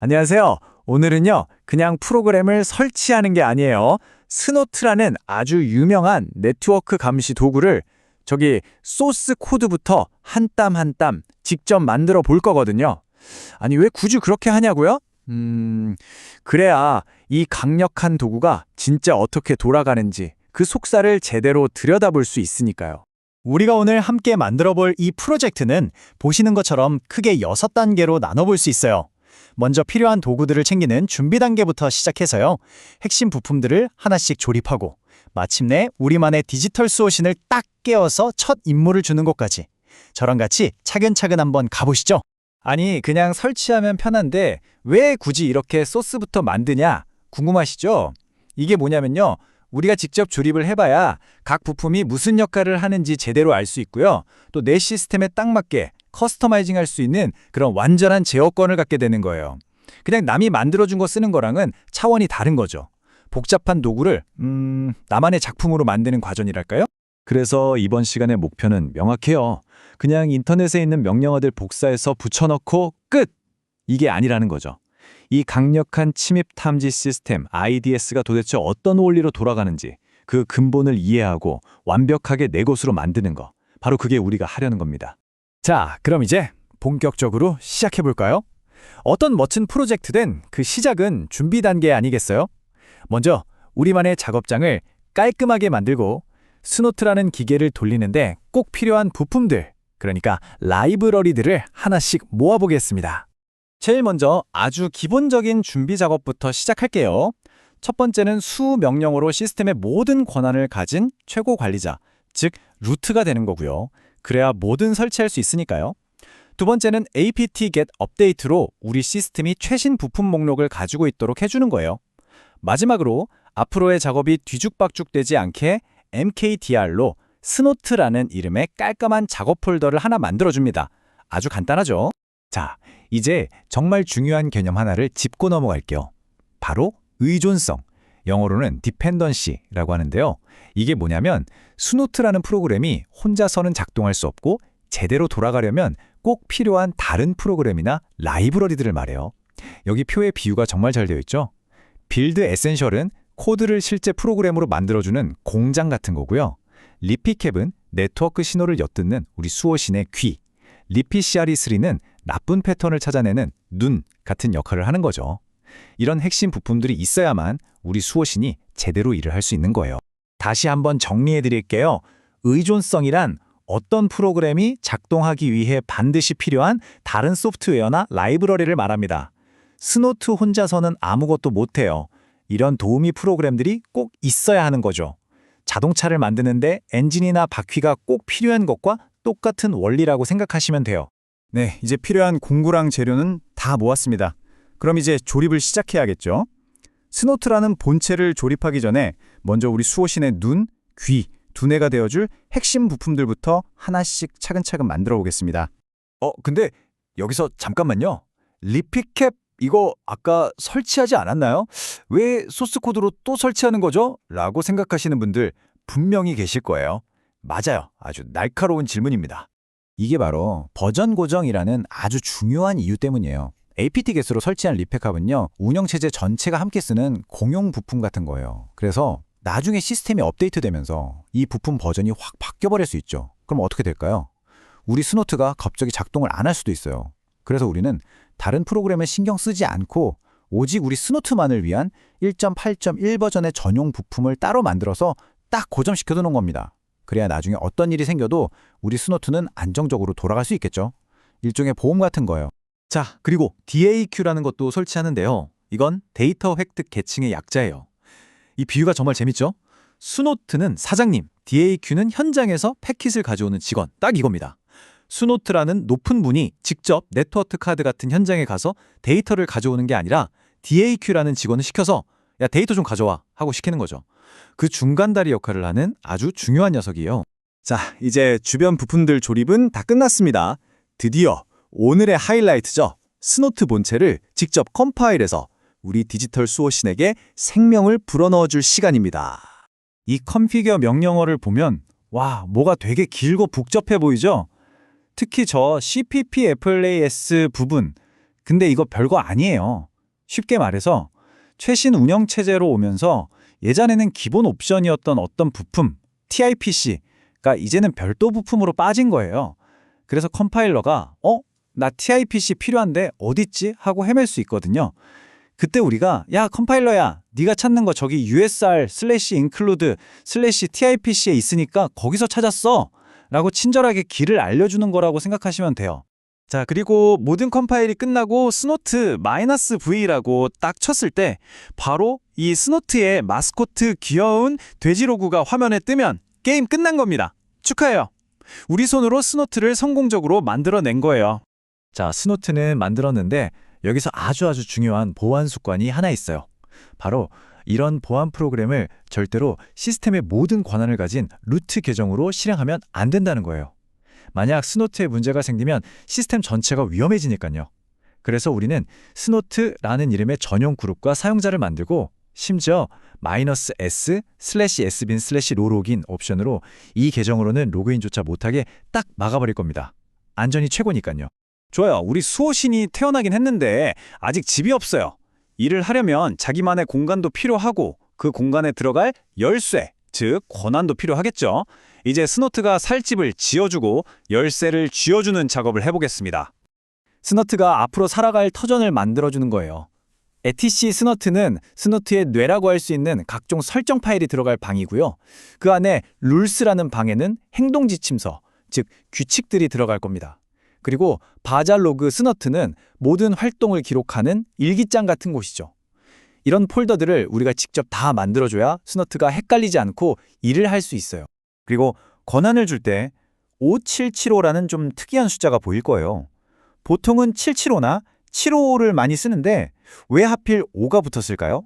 안녕하세요. 오늘은요, 그냥 프로그램을 설치하는 게 아니에요. 스노트라는 아주 유명한 네트워크 감시 도구를 저기 소스 코드부터 한 땀 한 땀 직접 만들어 볼 거거든요. 아니, 왜 굳이 그렇게 하냐고요? 음, 그래야 이 강력한 도구가 진짜 어떻게 돌아가는지 그 속살을 제대로 들여다볼 수 있으니까요. 우리가 오늘 함께 만들어 볼 이 프로젝트는 보시는 것처럼 크게 6단계로 나눠볼 수 있어요. 먼저 필요한 도구들을 챙기는 준비 단계부터 시작해서요. 핵심 부품들을 하나씩 조립하고 마침내 우리만의 디지털 수호신을 딱 깨워서 첫 임무를 주는 곳까지. 저랑 같이 차근차근 한번 가보시죠. 아니, 그냥 설치하면 편한데 왜 굳이 이렇게 소스부터 만드냐? 궁금하시죠? 이게 뭐냐면요. 우리가 직접 조립을 해봐야 각 부품이 무슨 역할을 하는지 제대로 알 수 있고요. 또 내 시스템에 딱 맞게 커스터마이징 할 수 있는 그런 완전한 제어권을 갖게 되는 거예요. 그냥 남이 만들어준 거 쓰는 거랑은 차원이 다른 거죠. 복잡한 도구를 음, 나만의 작품으로 만드는 과정이랄까요? 그래서 이번 시간의 목표는 명확해요. 그냥 인터넷에 있는 명령어들 복사해서 붙여넣고 끝! 이게 아니라는 거죠. 이 강력한 침입 탐지 시스템 IDS가 도대체 어떤 원리로 돌아가는지 그 근본을 이해하고 완벽하게 내 것으로 만드는 거. 바로 그게 우리가 하려는 겁니다. 자, 그럼 이제 본격적으로 시작해 볼까요? 어떤 멋진 프로젝트든 그 시작은 준비 단계 아니겠어요? 먼저 우리만의 작업장을 깔끔하게 만들고 스노트라는 기계를 돌리는데 꼭 필요한 부품들, 그러니까 라이브러리들을 하나씩 모아보겠습니다. 제일 먼저 아주 기본적인 준비 작업부터 시작할게요. 첫 번째는 수 명령어로 시스템의 모든 권한을 가진 최고 관리자, 즉 루트가 되는 거고요. 그래야 뭐든 설치할 수 있으니까요. 두 번째는 apt-get 업데이트로 우리 시스템이 최신 부품 목록을 가지고 있도록 해주는 거예요. 마지막으로 앞으로의 작업이 뒤죽박죽되지 않게 mkdr로 스노트라는 이름의 깔끔한 작업 폴더를 하나 만들어줍니다. 아주 간단하죠? 자, 이제 정말 중요한 개념 하나를 짚고 넘어갈게요. 바로 의존성. 영어로는 dependency라고 하는데요. 이게 뭐냐면 스노트라는 프로그램이 혼자서는 작동할 수 없고 제대로 돌아가려면 꼭 필요한 다른 프로그램이나 라이브러리들을 말해요. 여기 표의 비유가 정말 잘 되어 있죠? 빌드 에센셜은 코드를 실제 프로그램으로 만들어주는 공장 같은 거고요. 리피캡은 네트워크 신호를 엿듣는 우리 수호신의 귀, 리피CRE3는 나쁜 패턴을 찾아내는 눈 같은 역할을 하는 거죠. 이런 핵심 부품들이 있어야만 우리 수호신이 제대로 일을 할 수 있는 거예요. 다시 한번 정리해 드릴게요. 의존성이란 어떤 프로그램이 작동하기 위해 반드시 필요한 다른 소프트웨어나 라이브러리를 말합니다. 스노트 혼자서는 아무것도 못해요. 이런 도우미 프로그램들이 꼭 있어야 하는 거죠. 자동차를 만드는데 엔진이나 바퀴가 꼭 필요한 것과 똑같은 원리라고 생각하시면 돼요. 네, 이제 필요한 공구랑 재료는 다 모았습니다. 그럼 이제 조립을 시작해야겠죠? 스노트라는 본체를 조립하기 전에 먼저 우리 수호신의 눈, 귀, 두뇌가 되어줄 핵심 부품들부터 하나씩 차근차근 만들어 보겠습니다. 어, 근데 여기서 잠깐만요. 리피캡 이거 아까 설치하지 않았나요? 왜 소스 코드로 또 설치하는 거죠? 라고 생각하시는 분들 분명히 계실 거예요. 맞아요. 아주 날카로운 질문입니다. 이게 바로 버전 고정이라는 아주 중요한 이유 때문이에요. Apt-get으로 설치한 리팩합은요, 운영체제 전체가 함께 쓰는 공용 부품 같은 거예요. 그래서 나중에 시스템이 업데이트되면서 이 부품 버전이 확 바뀌어버릴 수 있죠. 그럼 어떻게 될까요? 우리 스노트가 갑자기 작동을 안 할 수도 있어요. 그래서 우리는 다른 프로그램에 신경 쓰지 않고 오직 우리 스노트만을 위한 1.8.1 버전의 전용 부품을 따로 만들어서 딱 고정시켜 두는 겁니다. 그래야 나중에 어떤 일이 생겨도 우리 스노트는 안정적으로 돌아갈 수 있겠죠. 일종의 보험 같은 거예요. 자, 그리고 DAQ라는 것도 설치하는데요. 이건 데이터 획득 계층의 약자예요. 이 비유가 정말 재밌죠? 수노트는 사장님, DAQ는 현장에서 패킷을 가져오는 직원, 딱 이겁니다. 수노트라는 높은 분이 직접 네트워크 카드 같은 현장에 가서 데이터를 가져오는 게 아니라 DAQ라는 직원을 시켜서 야 데이터 좀 가져와 하고 시키는 거죠. 그 중간다리 역할을 하는 아주 중요한 녀석이에요. 자, 이제 주변 부품들 조립은 다 끝났습니다. 드디어 오늘의 하이라이트죠. 스노트 본체를 직접 컴파일해서 우리 디지털 수호신에게 생명을 불어넣어 줄 시간입니다. 이 컨피규어 명령어를 보면 와 뭐가 되게 길고 복잡해 보이죠? 특히 저 CPP FLAS 부분 근데 이거 별거 아니에요. 쉽게 말해서 최신 운영 체제로 오면서 예전에는 기본 옵션이었던 어떤 부품, TIPC가 이제는 별도 부품으로 빠진 거예요. 그래서 컴파일러가 어? 나 TIPC 필요한데 어딨지? 하고 헤맬 수 있거든요. 그때 우리가 야 컴파일러야 네가 찾는 거 저기 USR 슬래시 include 슬래시 TIPC에 있으니까 거기서 찾았어 라고 친절하게 길을 알려주는 거라고 생각하시면 돼요. 자 그리고 모든 컴파일이 끝나고 스노트 마이너스 V라고 딱 쳤을 때 바로 이 스노트의 마스코트 귀여운 돼지 로고가 화면에 뜨면 게임 끝난 겁니다. 축하해요. 우리 손으로 스노트를 성공적으로 만들어낸 거예요. 자, 스노트는 만들었는데 여기서 아주 아주 중요한 보안 습관이 하나 있어요. 바로 이런 보안 프로그램을 절대로 시스템의 모든 권한을 가진 루트 계정으로 실행하면 안 된다는 거예요. 만약 스노트에 문제가 생기면 시스템 전체가 위험해지니까요. 그래서 우리는 스노트라는 이름의 전용 그룹과 사용자를 만들고 심지어 마이너스 S 슬래시 S빈 슬래시 로로긴 옵션으로 이 계정으로는 로그인조차 못하게 딱 막아버릴 겁니다. 안전이 최고니까요. 좋아요. 우리 수호신이 태어나긴 했는데 아직 집이 없어요. 일을 하려면 자기만의 공간도 필요하고 그 공간에 들어갈 열쇠, 즉 권한도 필요하겠죠. 이제 스노트가 살 집을 지어주고 열쇠를 쥐어주는 작업을 해보겠습니다. 스노트가 앞으로 살아갈 터전을 만들어주는 거예요. ETC 스노트는 스노트의 뇌라고 할 수 있는 각종 설정 파일이 들어갈 방이고요. 그 안에 룰스라는 방에는 행동 지침서, 즉 규칙들이 들어갈 겁니다. 그리고 바잘로그 스너트는 모든 활동을 기록하는 일기장 같은 곳이죠. 이런 폴더들을 우리가 직접 다 만들어줘야 스너트가 헷갈리지 않고 일을 할 수 있어요. 그리고 권한을 줄 때 5775라는 좀 특이한 숫자가 보일 거예요. 보통은 775나 755를 많이 쓰는데 왜 하필 5가 붙었을까요?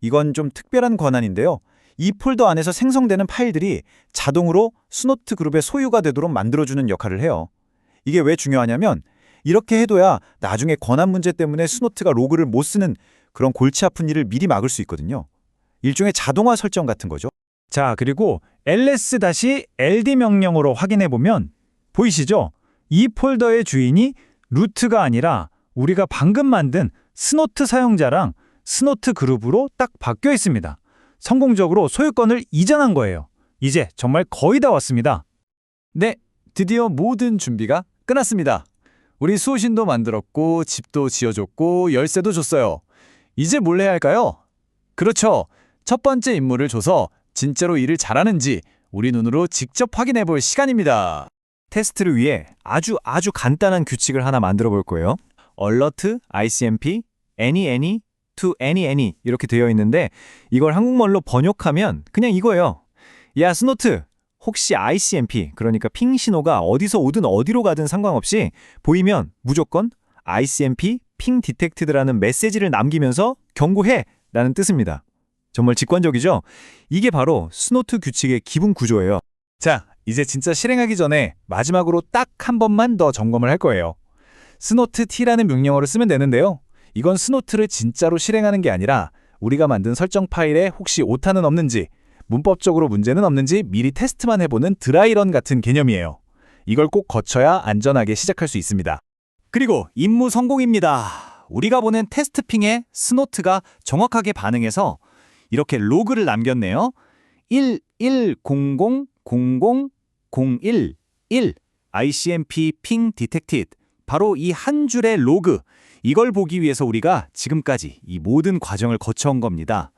이건 좀 특별한 권한인데요. 이 폴더 안에서 생성되는 파일들이 자동으로 스노트 그룹의 소유가 되도록 만들어주는 역할을 해요. 이게 왜 중요하냐면 이렇게 해둬야 나중에 권한 문제 때문에 스노트가 로그를 못 쓰는 그런 골치 아픈 일을 미리 막을 수 있거든요. 일종의 자동화 설정 같은 거죠. 자, 그리고 ls-ld 명령으로 확인해 보면 보이시죠? 이 폴더의 주인이 루트가 아니라 우리가 방금 만든 스노트 사용자랑 스노트 그룹으로 딱 바뀌어 있습니다. 성공적으로 소유권을 이전한 거예요. 이제 정말 거의 다 왔습니다. 네, 드디어 모든 준비가 끝났습니다. 우리 수호신도 만들었고 집도 지어줬고 열쇠도 줬어요. 이제 뭘 해야 할까요? 그렇죠. 첫 번째 임무를 줘서 진짜로 일을 잘하는지 우리 눈으로 직접 확인해 볼 시간입니다. 테스트를 위해 아주 아주 간단한 규칙을 하나 만들어 볼 거예요. alert, ICMP, any, any, to any, any 이렇게 되어 있는데 이걸 한국말로 번역하면 그냥 이거예요. 야, 스노트! 혹시 ICMP, 그러니까 핑 신호가 어디서 오든 어디로 가든 상관없이 보이면 무조건 ICMP, 핑 디텍트드라는 메시지를 남기면서 경고해! 라는 뜻입니다. 정말 직관적이죠? 이게 바로 스노트 규칙의 기본 구조예요. 자, 이제 진짜 실행하기 전에 마지막으로 딱 한 번만 더 점검을 할 거예요. 스노트 T라는 명령어를 쓰면 되는데요. 이건 스노트를 진짜로 실행하는 게 아니라 우리가 만든 설정 파일에 혹시 오타는 없는지, 문법적으로 문제는 없는지 미리 테스트만 해보는 드라이런 같은 개념이에요. 이걸 꼭 거쳐야 안전하게 시작할 수 있습니다. 그리고 임무 성공입니다. 우리가 보낸 테스트 핑에 스노트가 정확하게 반응해서 이렇게 로그를 남겼네요. 1 1 0 0 0 0 0 1 1 ICMP 핑 디텍티드 바로 이 한 줄의 로그 이걸 보기 위해서 우리가 지금까지 이 모든 과정을 거쳐온 겁니다.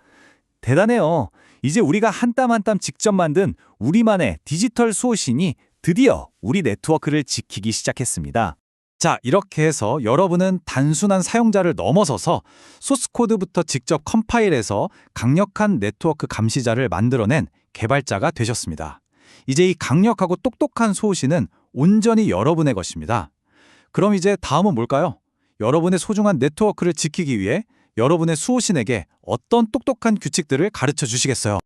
대단해요. 이제 우리가 한 땀 한 땀 직접 만든 우리만의 디지털 수호신이 드디어 우리 네트워크를 지키기 시작했습니다. 자, 이렇게 해서 여러분은 단순한 사용자를 넘어서서 소스코드부터 직접 컴파일해서 강력한 네트워크 감시자를 만들어낸 개발자가 되셨습니다. 이제 이 강력하고 똑똑한 소호신은 온전히 여러분의 것입니다. 그럼 이제 다음은 뭘까요? 여러분의 소중한 네트워크를 지키기 위해 여러분의 수호신에게 어떤 똑똑한 규칙들을 가르쳐 주시겠어요?